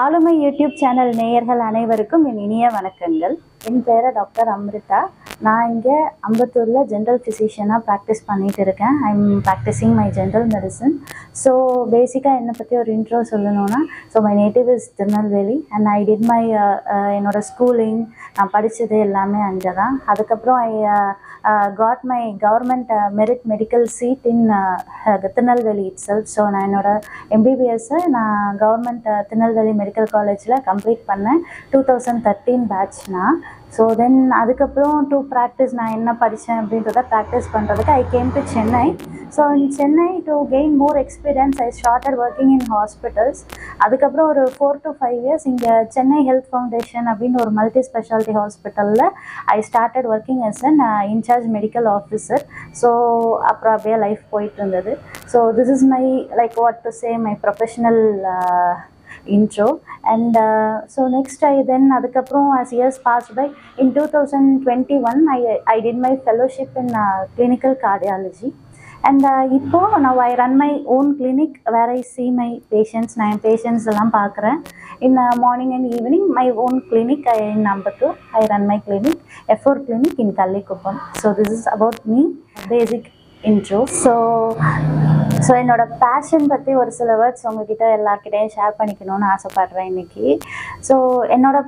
ஆளுமை YouTube channel நேயர்கள் அனைவருக்கும் என் இனிய வணக்கங்கள். என் பெயர டாக்டர் அம்ரிதா. நான் இங்கே அம்பத்தூரில் ஜென்ரல் ஃபிசிஷியனாக ப்ராக்டிஸ் பண்ணிகிட்டு இருக்கேன். I am practising my general medicine so பேசிக்காக என்னை பற்றி ஒரு இன்ட்ரோ சொல்லணும்னா so my native is Tirunelveli and I did my என்னோடய ஸ்கூலிங் நான் படித்தது எல்லாமே அங்கே தான் அதுக்கப்புறம் I got my government merit medical seat in Tirunelveli itself so நான் என்னோட எம்பிபிஎஸ்ஸை நான் கவர்மெண்ட் uh, திருநெல்வேலி மெடிக்கல் காலேஜில் கம்ப்ளீட் பண்ணேன். டூ தௌசண்ட் தேர்ட்டீன் பேட்ச்னா ஸோ தென் அதுக்கப்புறம் டு ப்ராக்டிஸ் நான் என்ன படித்தேன் அப்படின்றத ப்ராக்டிஸ் பண்ணுறதுக்கு I came to Chennai so in Chennai to gain more experience I started working in hospitals அதுக்கப்புறம் ஒரு ஃபோர் டு ஃபைவ் இயர்ஸ் இங்கே சென்னை ஹெல்த் ஃபவுண்டேஷன் அப்படின்னு ஒரு மல்டி ஸ்பெஷாலிட்டி ஹாஸ்பிட்டலில் I started working as an in-charge medical officer so அப்புறம் அப்படியே life போயிட்டு இருந்தது. So this is my like what to say my professional intro and so next I then அதுக்கப்புறம் as years as by in two thousand twenty one I I my my in uh, clinical cardiology and இப்போ நான் I run my own clinic where I see my patients நான் என் patients எல்லாம் பார்க்குறேன் in morning and evening my own clinic I number two I run my clinic E four clinic in Kallikuppam so this is about me basic intro so so என்னோட fashion பற்றி ஒரு சில words உங்ககிட்ட எல்லாருக்கிட்டையும் share பண்ணிக்கணும்னு ஆசைப்பட்றேன் இன்னைக்கு. So என்னோட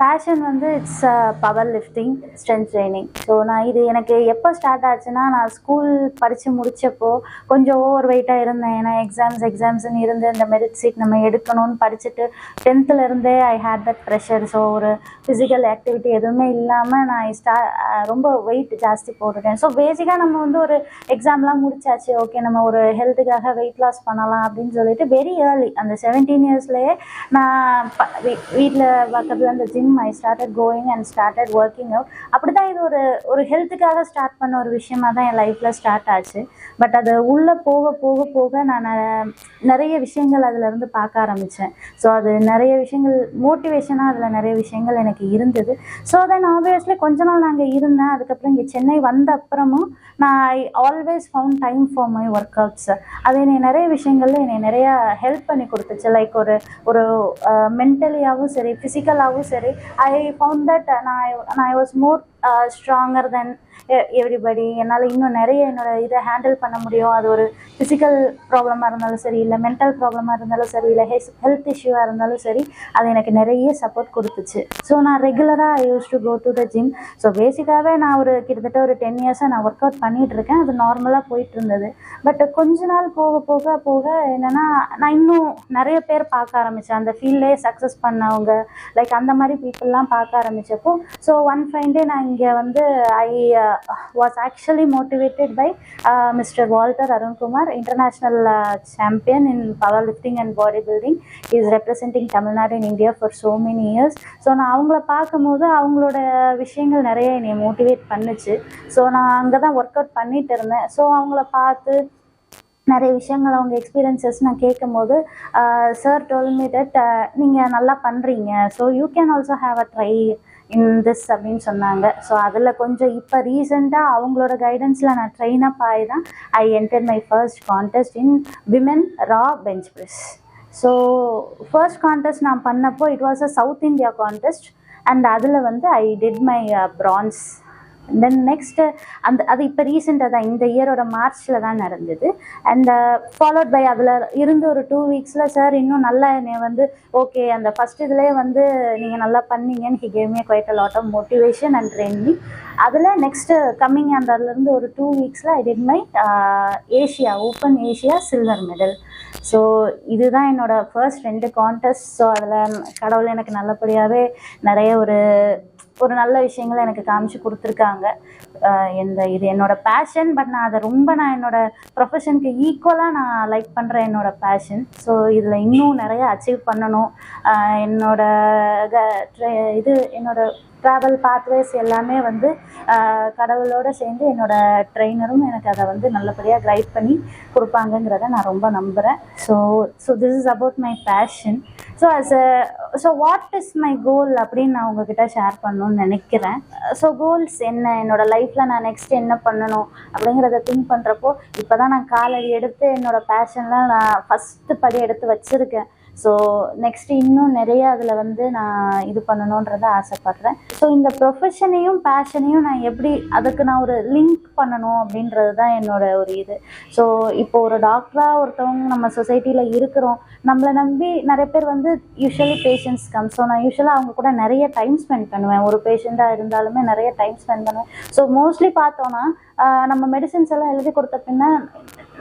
பேஷன் வந்து it's power lifting strength training so நான் இது எனக்கு எப்போ ஸ்டார்ட் ஆச்சுன்னா நான் ஸ்கூல் படித்து முடித்தப்போ கொஞ்சம் ஓவர் வெயிட்டாக இருந்தேன். ஏன்னா எக்ஸாம்ஸ் எக்ஸாம்ஸ்னு இருந்து இந்த மெரிட் சீட் நம்ம எடுக்கணும்னு படிச்சுட்டு டென்த்துலேருந்தே I hate that pressure so ஒரு ஃபிசிக்கல் ஆக்டிவிட்டி எதுவுமே இல்லாமல் நான் ஸ்டா ரொம்ப வெயிட் ஜாஸ்தி போட்டுட்டேன். ஸோ பேசிக்காக நம்ம வந்து ஒரு எக்ஸாம்லாம் முடிச்சாச்சு. ஓகே நம்ம ஒரு ஹெல்த்துக்காக வெயிட் லாஸ் பண்ணலாம் அப்படின்னு சொல்லிட்டு வெரி ஏர்லி அந்த செவன்டீன் இயர்ஸ்லேயே நான் வீட்டில் பக்கத்தில் அந்த gym I started going and started working out அப்படி தான் இது ஒரு ஒரு ஹெல்த்துக்காக ஸ்டார்ட் பண்ண ஒரு விஷயமா தான் என் லைஃப்பில் ஸ்டார்ட் ஆச்சு. பட் அது உள்ளே போக போக போக நான் நிறைய விஷயங்கள் அதுலேருந்து பார்க்க ஆரம்பித்தேன் ஸோ அது நிறைய விஷயங்கள் மோட்டிவேஷனாக அதில் நிறைய விஷயங்கள் எனக்கு இருந்தது. ஸோ தென் ஆப்வியஸ்லி கொஞ்ச நாள் நாங்கள் இருந்தேன். அதுக்கப்புறம் இங்கே சென்னை வந்த அப்புறமும் நான் I always found time for my workouts அது என்னை நிறைய விஷயங்களில் என்னை நிறையா ஹெல்ப் பண்ணி கொடுத்துச்சு. லைக் ஒரு ஒரு மென்டலியாகவும் சரி ஃபிசிக்கலாகவும் சரி ஐ ஃபவுண்ட் தட் நான் நான் I was more stronger than everybody என்னால் இன்னும் நிறைய என்னோட இதை ஹேண்டில் பண்ண முடியும். அது ஒரு ஃபிசிக்கல் ப்ராப்ளமாக இருந்தாலும் சரி இல்லை மென்டல் ப்ராப்ளமாக இருந்தாலும் சரி இல்லை ஹெஸ் ஹெல்த் இஷ்யூவாக இருந்தாலும் சரி அது எனக்கு நிறைய சப்போர்ட் கொடுத்துச்சு. ஸோ நான் ரெகுலராக I used to go to the gym so பேசிக்காகவே நான் ஒரு கிட்டத்தட்ட ஒரு டென் இயர்ஸாக நான் ஒர்க் அவுட் பண்ணிகிட்டு இருக்கேன். அது நார்மலாக போயிட்டு இருந்தது. பட் கொஞ்ச நாள் போக போக போக என்னென்னா நான் இன்னும் நிறைய பேர் பார்க்க ஆரம்பித்தேன் அந்த ஃபீல்டே சக்ஸஸ் பண்ணவங்க லைக் அந்த மாதிரி பீப்புளெலாம் பார்க்க ஆரம்பித்தப்போ ஸோ ஒன் ஃபைன் டே நான் இங்கே வந்து I was actually motivated by mister Walter Arunkumar international uh, champion in powerlifting and bodybuilding. He is representing Tamil Nadu in India for so many years. So நான் அவங்கள பார்க்கும்போது அவங்களோட விஷயங்கள் நிறைய என்னை மோட்டிவேட் பண்ணுச்சு ஸோ நான் அங்கே தான் ஒர்க் அவுட் பண்ணிட்டு இருந்தேன் ஸோ அவங்கள பார்த்து நிறைய விஷயங்கள் அவங்க எக்ஸ்பீரியன்சஸ் நான் கேட்கும் போது சார் டோல்மி தட் நீங்கள் நல்லா பண்ணுறீங்க so you can also have a try in this அப்படின்னு சொன்னாங்க. ஸோ அதில் கொஞ்சம் இப்போ ரீசெண்டாக அவங்களோட கைடன்ஸில் நான் ட்ரெயின் அப் ஆகி தான் I enter my first contest in women raw bench press so first contest நான் பண்ணப்போ it was a South India contest and அதில் வந்து I did my bronze then next அந்த அது இப்போ ரீசெண்டாக தான் இந்த இயரோட மார்ச்சில் தான் நடந்தது. அண்ட் ஃபாலோட் பை அதில் இருந்து ஒரு டூ வீக்ஸில் சார் இன்னும் நல்லா என்னை வந்து ஓகே அந்த ஃபஸ்ட் இதுலேயே வந்து நீங்கள் நல்லா பண்ணீங்கன்னு he gave me quite a lot of motivation and training அதில் நெக்ஸ்ட்டு கம்மிங் அந்த அதுலேருந்து ஒரு two வீக்ஸில் I did my Asia open Asia silver medal so இதுதான் என்னோட ஃபர்ஸ்ட் ரெண்டு கான்டெஸ்ட் ஸோ அதில் கடவுள் எனக்கு நல்லபடியாகவே நிறைய ஒரு ஒரு நல்ல விஷயங்களை எனக்கு காமிச்சு கொடுத்துருக்காங்க. இந்த இது என்னோட பேஷன் பட் நான் அதை ரொம்ப நான் என்னோட ப்ரொஃபஷனுக்கு ஈக்குவலாக நான் லைக் பண்ணுற என்னோட பேஷன் ஸோ இதில் இன்னும் நிறைய அச்சீவ் பண்ணணும். என்னோட இது என்னோட ட்ராவல் பாத்வேஸ் எல்லாமே வந்து கடவுளோடு சேர்ந்து என்னோட ட்ரெயினரும் எனக்கு அதை வந்து நல்லபடியாக கைட் பண்ணி கொடுப்பாங்கங்கிறத நான் ரொம்ப நம்புகிறேன் so so this is about my passion so as so what is my goal அப்படின்னு நான் உங்ககிட்ட ஷேர் பண்ணணும்னு நினைக்கிறேன். ஸோ கோல்ஸ் என்ன? என்னோட லைஃப்பில் நான் நெக்ஸ்ட் என்ன பண்ணணும்? அப்படிங்கிறத திங்க் பண்ணுறப்போ இப்போ தான் நான் காலடி எடுத்து என்னோட பேஷன்லாம் நான் ஃபஸ்ட்டு படி எடுத்து வச்சுருக்கேன். ஸோ நெக்ஸ்ட் இன்னும் நிறைய அதில் வந்து நான் இது பண்ணணுன்றத ஆசைப்படுறேன். ஸோ இந்த ப்ரொஃபஷனையும் பேஷனையும் நான் எப்படி அதுக்கு நான் ஒரு லிங்க் பண்ணணும் அப்படின்றது தான் என்னோட ஒரு இது. ஸோ இப்போ ஒரு டாக்டராக ஒருத்தவங்க நம்ம சொசைட்டியில் இருக்கிறோம். நம்மளை நம்பி நிறைய பேர் வந்து யூஸ்வலி பேஷண்ட்ஸ் கம் ஸோ நான் யூஸ்வலாக அவங்க கூட நிறைய டைம் ஸ்பெண்ட் பண்ணுவேன். ஒரு பேஷண்ட்டாக இருந்தாலுமே நிறைய டைம் ஸ்பெண்ட் பண்ணுவேன். ஸோ மோஸ்ட்லி பார்த்தோன்னா நம்ம மெடிசின்ஸ் எல்லாம் எழுதி கொடுத்த பின்ன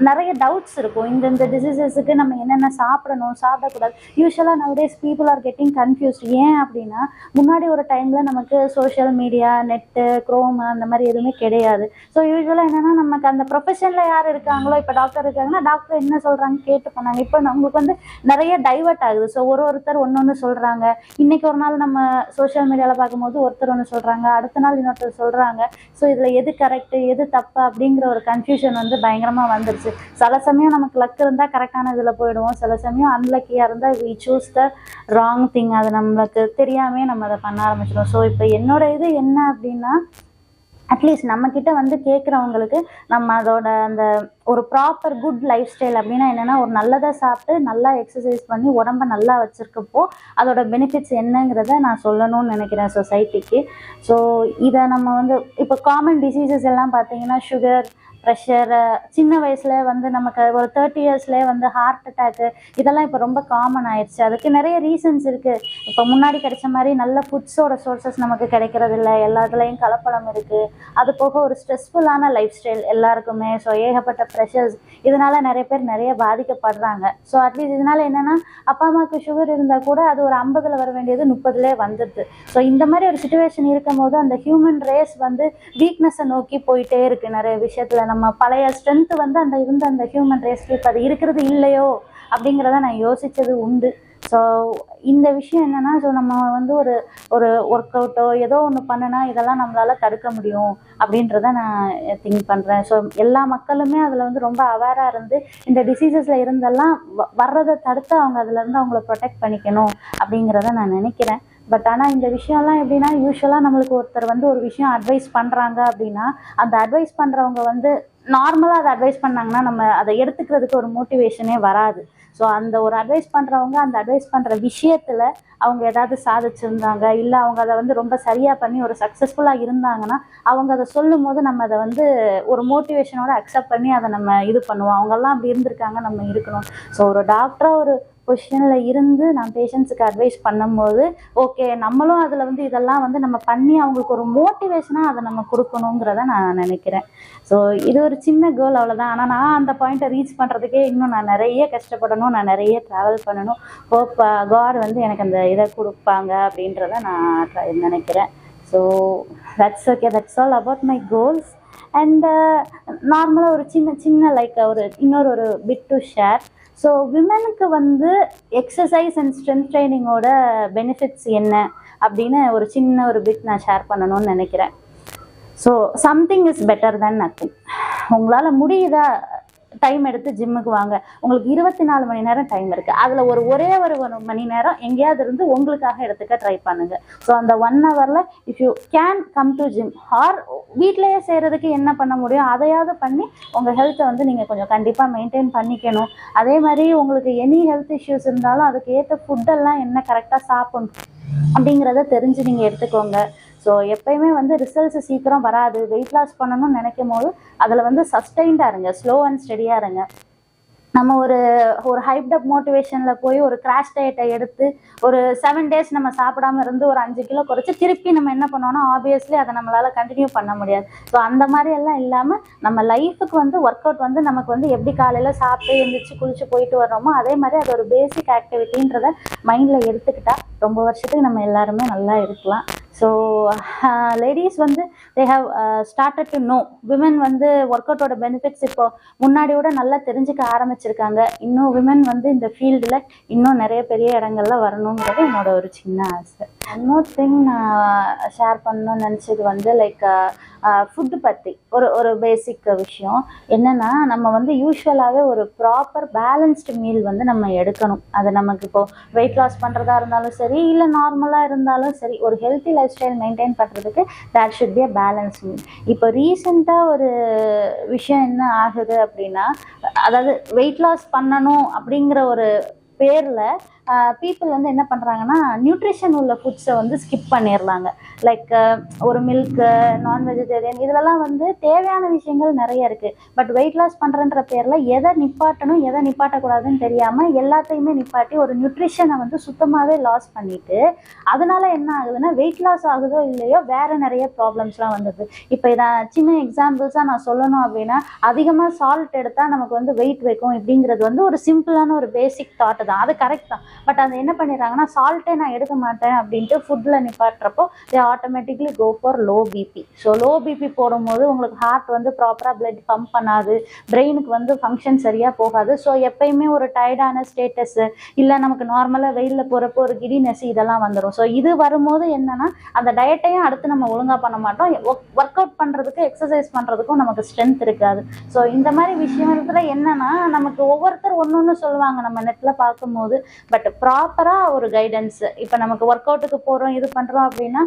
நிறைய டவுட்ஸ் இருக்கும். இந்த இந்த டிசீசஸுக்கு நம்ம என்னென்ன சாப்பிடணும் சாப்பிடக்கூடாது. யூஸ்வலாக nowadays people are getting confused ஏன் அப்படின்னா முன்னாடி ஒரு டைமில் நமக்கு சோஷியல் மீடியா நெட்டு குரோம் அந்த மாதிரி எதுவுமே கிடையாது. ஸோ யூஸ்வலாக என்னென்னா நமக்கு அந்த ப்ரொஃபஷனில் யார் இருக்காங்களோ இப்போ டாக்டர் இருக்காங்கன்னா டாக்டர் என்ன சொல்கிறாங்க கேட்டு பண்ணாங்க இப்போ நம்மளுக்கு வந்து நிறைய டைவர்ட் ஆகுது. ஸோ ஒரு ஒருத்தர் ஒன்று ஒன்று சொல்கிறாங்க இன்னைக்கு ஒரு நாள் நம்ம சோஷியல் மீடியாவில் பார்க்கும்போது ஒருத்தர் ஒன்று சொல்கிறாங்க அடுத்த நாள் இன்னொருத்தர் சொல்கிறாங்க ஸோ இதில் எது கரெக்டு எது தப்பு அப்படிங்கிற ஒரு கன்ஃபியூஷன் வந்து பயங்கரமாக வந்துருச்சு. சில சமயம் நமக்கு லக் இருந்தால் கரெக்டான இதில் போயிடுவோம். சில சமயம் அன்லக்கியாக இருந்தால் we choose the wrong thing அது நம்மளுக்கு தெரியாமே நம்ம அதை பண்ண ஆரம்பிச்சிடும் ஸோ இப்போ என்னோட இது என்ன அப்படின்னா அட்லீஸ்ட் நம்மக்கிட்ட வந்து கேட்குறவங்களுக்கு நம்ம அதோட அந்த ஒரு ப்ராப்பர் குட் லைஃப் ஸ்டைல் அப்படின்னா என்னென்னா ஒரு நல்லதை சாப்பிட்டு நல்லா எக்ஸசைஸ் பண்ணி உடம்ப நல்லா வச்சுருக்கப்போ அதோட பெனிஃபிட்ஸ் என்னங்கிறத நான் சொல்லணும்னு நினைக்கிறேன் சொசைட்டிக்கு ஸோ இதை நம்ம வந்து இப்போ காமன் டிசீசஸ் எல்லாம் பார்த்தீங்கன்னா சுகர் ப்ரெஷரை சின்ன வயசுல வந்து நமக்கு ஒரு தேர்ட்டி இயர்ஸ்லேயே வந்து ஹார்ட் அட்டாக்கு இதெல்லாம் இப்போ ரொம்ப காமன் ஆயிடுச்சு அதுக்கு நிறைய ரீசன்ஸ் இருக்குது இப்போ முன்னாடி கிடைச்ச மாதிரி நல்ல ஃபுட்ஸோட சோர்சஸ் நமக்கு கிடைக்கிறது இல்லை. எல்லாத்துலேயும் கலப்படம் இருக்குது அது போக ஒரு ஸ்ட்ரெஸ்ஃபுல்லான லைஃப் ஸ்டைல் எல்லாருக்குமே. ஸோ ஏகப்பட்ட ப்ரெஷர்ஸ் இதனால நிறைய பேர் நிறைய பாதிக்கப்படுறாங்க. ஸோ அட்லீஸ்ட் இதனால என்னென்னா அப்பா அம்மாவுக்கு சுகர் இருந்தால் கூட அது ஒரு ஐம்பதில் வர வேண்டியது முப்பதுலேயே வந்துடுது. ஸோ இந்த மாதிரி ஒரு சுச்சுவேஷன் இருக்கும் போது அந்த ஹியூமன் ரேஸ் வந்து வீக்னஸை நோக்கி போயிட்டே இருக்குது நிறைய விஷயத்தில். நம்ம பழைய ஸ்ட்ரென்த்து வந்து அந்த இருந்த அந்த ஹியூமன் ரேஸ்க்கு இப்போ அது இருக்கிறது இல்லையோ அப்படிங்கிறத நான் யோசித்தது உண்டு. ஸோ இந்த விஷயம் என்னன்னா ஸோ நம்ம வந்து ஒரு ஒரு ஒர்க் அவுட்டோ ஏதோ ஒன்று பண்ணுனா இதெல்லாம் நம்மளால தடுக்க முடியும் அப்படின்றத நான் திங்க் பண்ணுறேன் ஸோ எல்லா மக்களுமே அதில் வந்து ரொம்ப அவேராக இருந்து இந்த டிசீசஸில் இருந்தெல்லாம் வ- வர்றதை தடுத்து அவங்க அதுலேருந்து அவங்கள ப்ரொடெக்ட் பண்ணிக்கணும் அப்படிங்கிறத நான் நினைக்கிறேன். பட் ஆனால் இந்த விஷயம்லாம் எப்படின்னா யூஸ்வலாக நம்மளுக்கு ஒருத்தர் வந்து ஒரு விஷயம் அட்வைஸ் பண்ணுறாங்க அப்படின்னா அந்த அட்வைஸ் பண்ணுறவங்க வந்து நார்மலாக அதை அட்வைஸ் பண்ணாங்கன்னா நம்ம அதை எடுத்துக்கிறதுக்கு ஒரு மோட்டிவேஷனே வராது. ஸோ அந்த ஒரு அட்வைஸ் பண்ணுறவங்க அந்த அட்வைஸ் பண்ணுற விஷயத்தில் அவங்க ஏதாவது சாதிச்சிருந்தாங்க இல்லை அவங்க அதை வந்து ரொம்ப சரியாக பண்ணி ஒரு சக்ஸஸ்ஃபுல்லாக இருந்தாங்கன்னா அவங்க அதை சொல்லும் போது நம்ம அதை வந்து ஒரு மோட்டிவேஷனோட அக்செப்ட் பண்ணி அதை நம்ம இது பண்ணுவோம். அவங்கெல்லாம் அப்படி இருந்திருக்காங்க நம்ம இருக்கணும். ஸோ ஒரு டாக்டராக ஒரு பொசிஷனில் இருந்து நான் பேஷண்ட்ஸுக்கு அட்வைஸ் பண்ணும்போது ஓகே நம்மளும் அதில் வந்து இதெல்லாம் வந்து நம்ம பண்ணி அவங்களுக்கு ஒரு மோட்டிவேஷனாக அதை நம்ம கொடுக்கணுங்கிறத நான் நினைக்கிறேன். ஸோ இது ஒரு சின்ன கேர்ள் அவ்வளோதான் ஆனால் நான் அந்த பாயிண்ட்டை ரீச் பண்ணுறதுக்கே இன்னும் நான் நிறைய கஷ்டப்படணும். நான் நிறைய ட்ராவல் பண்ணணும். ஹோப் காட் uh, வந்து எனக்கு அந்த இதை கொடுப்பாங்க அப்படின்றத நான் நினைக்கிறேன். So that's okay that's all about my goals and நார்மலாக ஒரு சின்ன சின்ன லைக் ஒரு இன்னொரு ஒரு பிட் டு ஷேர் ஸோ விமனுக்கு வந்து எக்ஸசைஸ் அண்ட் ஸ்ட்ரென்த் ட்ரைனிங்கோட பெனிஃபிட்ஸ் என்ன அப்படின்னு ஒரு சின்ன ஒரு பிட் நான் ஷேர் பண்ணணும்னு நினைக்கிறேன். So something is better than nothing உங்களால் முடியுதா டைம் எடுத்து ஜிம்முக்கு வாங்க. உங்களுக்கு இருபத்தி நாலு மணி நேரம் டைம் இருக்குது அதில் ஒரு ஒரே ஒரு ஒரு மணி நேரம் எங்கேயாவது இருந்து உங்களுக்காக எடுத்துக்க ட்ரை பண்ணுங்க. ஸோ அந்த ஒன் ஹவரில் if you can come to gym or வீட்டிலேயே செய்கிறதுக்கு என்ன பண்ண முடியும்? அதையாவது பண்ணி உங்கள் ஹெல்த்தை வந்து நீங்கள் கொஞ்சம் கண்டிப்பாக மெயின்டைன் பண்ணிக்கணும். அதே மாதிரி உங்களுக்கு எனி ஹெல்த் இஷ்யூஸ் இருந்தாலும் அதுக்கு ஏற்ற ஃபுட்டெல்லாம் என்ன கரெக்டாக சாப்பிடணும் அப்படிங்கிறத தெரிஞ்சு நீங்கள் எடுத்துக்கோங்க. ஸோ எப்பயுமே வந்து ரிசல்ட்ஸ் சீக்கிரம் வராது. வெயிட் லாஸ் பண்ணணும்னு நினைக்கும் போது அதில் வந்து சஸ்டைண்டாக இருங்க. ஸ்லோ அண்ட் ஸ்டெடியாக இருங்க. நம்ம ஒரு ஒரு ஹைப்டப் மோட்டிவேஷனில் போய் ஒரு கிராஷ் டயட்டை எடுத்து ஒரு செவன் டேஸ் நம்ம சாப்பிடாம இருந்து ஒரு அஞ்சு கிலோ குறைச்சி திருப்பி நம்ம என்ன பண்ணோம்னா ஆப்வியஸ்லி அதை நம்மளால் கண்டினியூ பண்ண முடியாது. ஸோ அந்த மாதிரி எல்லாம் இல்லாமல் நம்ம லைஃபுக்கு வந்து ஒர்க் அவுட் வந்து நமக்கு வந்து எப்படி காலையில் சாப்பிட்டு எழுந்திரிச்சு குளிச்சு போயிட்டு வர்றோமோ அதே மாதிரி அது ஒரு பேசிக் ஆக்டிவிட்டின்றத மைண்டில் எடுத்துக்கிட்டால் ரொம்ப வருஷத்துக்கு நம்ம எல்லாருமே நல்லா இருக்கலாம். ஸோ லேடிஸ் uh, வந்து they have started to know women வந்து ஒர்க் அவுட்டோட பெனிஃபிட்ஸ் இப்போ முன்னாடியோட நல்லா தெரிஞ்சுக்க ஆரம்பிச்சிருக்காங்க. இன்னும் விமன் வந்து இந்த ஃபீல்டில் இன்னும் நிறைய பெரிய இடங்கள்ல வரணுங்கிறது என்னோட ஒரு சின்ன ஆசை. இன்னொரு திங் நான் uh, ஷேர் பண்ணணும்னு நினச்சது வந்து லைக் ஃபுட்டு பற்றி ஒரு ஒரு பேசிக் விஷயம். என்னென்னா நம்ம வந்து யூஸ்வலாகவே ஒரு ப்ராப்பர் பேலன்ஸ்டு மீல் வந்து நம்ம எடுக்கணும். அது நமக்கு இப்போது வெயிட் லாஸ் பண்ணுறதா இருந்தாலும் சரி இல்லை நார்மலாக இருந்தாலும் சரி ஒரு ஹெல்த்தி லைஃப் ஸ்டைல் மெயின்டைன் பண்ணுறதுக்கு that should be a balance meal இப்போ ரீசெண்டாக ஒரு விஷயம் என்ன ஆகுது அப்படின்னா அதாவது வெயிட் லாஸ் பண்ணணும் அப்படிங்கிற ஒரு பேரில் பீப்புள் வந்து என்ன பண்ணுறாங்கன்னா நியூட்ரிஷன் உள்ள ஃபுட்ஸை வந்து ஸ்கிப் பண்ணிடுறாங்க. லைக் ஒரு மில்க்கு நான் வெஜிடேரியன் இதுலலாம் வந்து தேவையான விஷயங்கள் நிறைய இருக்குது பட் வெயிட் லாஸ் பண்ணுறன்ற பேரில் எதை நிப்பாட்டணும் எதை நிப்பாட்டக்கூடாதுன்னு தெரியாமல் எல்லாத்தையுமே நிப்பாட்டி ஒரு நியூட்ரிஷனை வந்து சுத்தமாகவே லாஸ் பண்ணிட்டு அதனால என்ன ஆகுதுன்னா வெயிட் லாஸ் ஆகுதோ இல்லையோ வேறு நிறைய ப்ராப்ளம்ஸ்லாம் வந்துடுது. இப்போ இதான் சின்ன எக்ஸாம்பிள்ஸாக நான் சொல்லணும் அப்படின்னா அதிகமாக சால்ட் எடுத்தால் நமக்கு வந்து வெயிட் வைக்கும் இப்படிங்கிறது வந்து ஒரு சிம்பிளான ஒரு பேசிக் தாட்டு தான். அது கரெக்ட் தான். பட் அது என்ன பண்ணிடுறாங்கன்னா சால்ட்டே நான் எடுக்க மாட்டேன் அப்படின்ட்டு ஃபுட்டில் நிப்பாட்டுறப்போ they automatically go for low BP so low BP போடும்போது உங்களுக்கு ஹார்ட் வந்து ப்ராப்பராக பிளட் பம்ப் பண்ணாது பிரெயினுக்கு வந்து ஃபங்க்ஷன் சரியாக போகாது. ஸோ எப்பயுமே ஒரு டயர்டான ஸ்டேட்டஸு இல்லை நமக்கு நார்மலாக வெயிலில் போகிறப்போ ஒரு கிடினஸ் இதெல்லாம் வந்துடும் ஸோ இது வரும்போது என்னன்னா அந்த டயட்டையும் அடுத்து நம்ம ஒழுங்காக பண்ண மாட்டோம். ஒர்க் அவுட் பண்ணுறதுக்கு எக்ஸசைஸ் பண்ணுறதுக்கும் நமக்கு ஸ்ட்ரென்த் இருக்காது. ஸோ இந்த மாதிரி விஷயத்தில் என்னன்னா நமக்கு ஒவ்வொருத்தர் ஒன்று ஒன்று சொல்லுவாங்க நம்ம நெட்டில் பார்க்கும்போது. பட் ப்ராப்பராக ஒரு கைடன்ஸ் இப்போ நமக்கு ஒர்க் அவுட்டுக்கு போகிறோம் இது பண்ணுறோம் அப்படின்னா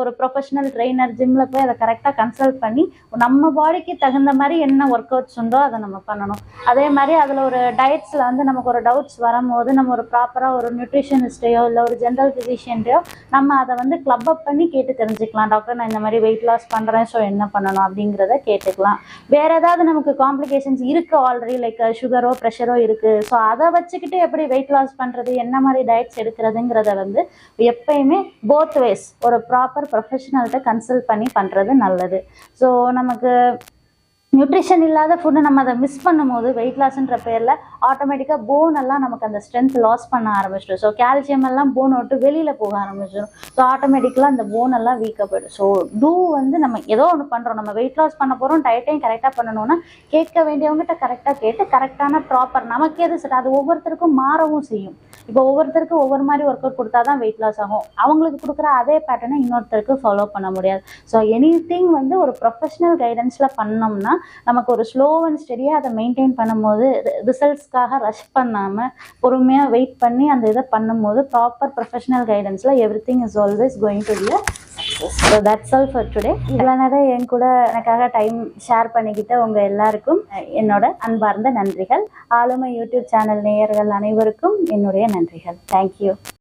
ஒரு ப்ரொஃபஷனல் ட்ரெயினர் ஜிம்மில் போய் அதை கரெக்டாக கன்சல்ட் பண்ணி நம்ம பாடிக்கு தகுந்த மாதிரி என்ன ஒர்க் அவுட்ஸ் உண்டோ அதை நம்ம பண்ணணும். அதே மாதிரி அதில் ஒரு டயட்ஸில் வந்து நமக்கு ஒரு டவுட்ஸ் வரும்போது நம்ம ஒரு ப்ராப்பராக ஒரு நியூட்ரிஷனிஸ்டையோ இல்லை ஒரு ஜென்ரல் ஃபிசிஷியன்ட்டையோ நம்ம அதை வந்து கிளப் அப் பண்ணி கேட்டு தெரிஞ்சுக்கலாம். டாக்டர் நான் இந்த மாதிரி வெயிட் லாஸ் பண்ணுறேன் ஸோ என்ன பண்ணணும் அப்படிங்கிறத கேட்டுக்கலாம். வேற ஏதாவது நமக்கு காம்ப்ளிகேஷன்ஸ் இருக்குது ஆல்ரெடி லைக் சுகரோ ப்ரெஷரோ இருக்குது ஸோ அதை வச்சுக்கிட்டு எப்படி வெயிட் லாஸ் பண்ணுறது என்ன மாதிரி டயட்ஸ் எடுக்கிறதுங்கிறத வந்து எப்பயுமே போத் வேஸ் ஒரு ப்ராப்பர் ப்ரொஃபஷனல்கிட்ட கன்சல்ட் பண்ணி பண்ணுறது நல்லது. ஸோ நமக்கு நியூட்ரிஷன் இல்லாத ஃபுட்டை நம்ம அதை மிஸ் பண்ணும்போது வெயிட் லாஸ்ன்ற பேரில் ஆட்டோமேட்டிக்காக போன் எல்லாம் நமக்கு அந்த ஸ்ட்ரென்த் லாஸ் பண்ண ஆரம்பிச்சிடும். ஸோ கால்சியம் எல்லாம் போன் விட்டு வெளியில் போக ஆரம்பிச்சிடும். ஸோ ஆட்டோமேட்டிக்கலாக அந்த போன் எல்லாம் வீக்காக போயிடும். ஸோ டூ வந்து நம்ம ஏதோ ஒன்று பண்ணுறோம் நம்ம வெயிட் லாஸ் பண்ண போகிறோம் டயட்டையும் கரெக்டாக பண்ணணும்னா கேட்க வேண்டியவங்ககிட்ட கரெக்டாக கேட்டு கரெக்டான ப்ராப்பர் நமக்கு எது சரி அது ஒவ்வொருத்தருக்கும் மாறவும் செய்யும். இப்போ ஒவ்வொருத்தருக்கும் ஒவ்வொரு மாதிரி ஒர்க் அவுட் கொடுத்தா தான் வெயிட் லாஸ் ஆகும். அவங்களுக்கு கொடுக்குற அதே பேட்டர்னை இன்னொருத்தருக்கு ஃபாலோ பண்ண முடியாது. ஸோ எனி வந்து ஒரு ப்ரொஃபஷனல் கைடன்ஸில் பண்ணோம்னா நமக்கு ஒரு ஸ்லோ அண்ட் ஸ்டெடியாக அதை மெயின்டைன் பண்ணும்போது ரிசல்ட்ஸ்க்காக ரஷ் பண்ணாமல் பொறுமையாக வெயிட் பண்ணி அந்த இதை பண்ணும்போது proper professional கைடன்ஸில் everything is always going to be so that's all for today இவ்வளோ நேரம் என் கூட எனக்காக டைம் ஷேர் பண்ணிக்கிட்ட உங்கள் எல்லாருக்கும் என்னோட அன்பார்ந்த நன்றிகள். ஆளுமை யூடியூப் சேனல் நேயர்கள் அனைவருக்கும் என்னுடைய நன்றிகள். தேங்க்யூ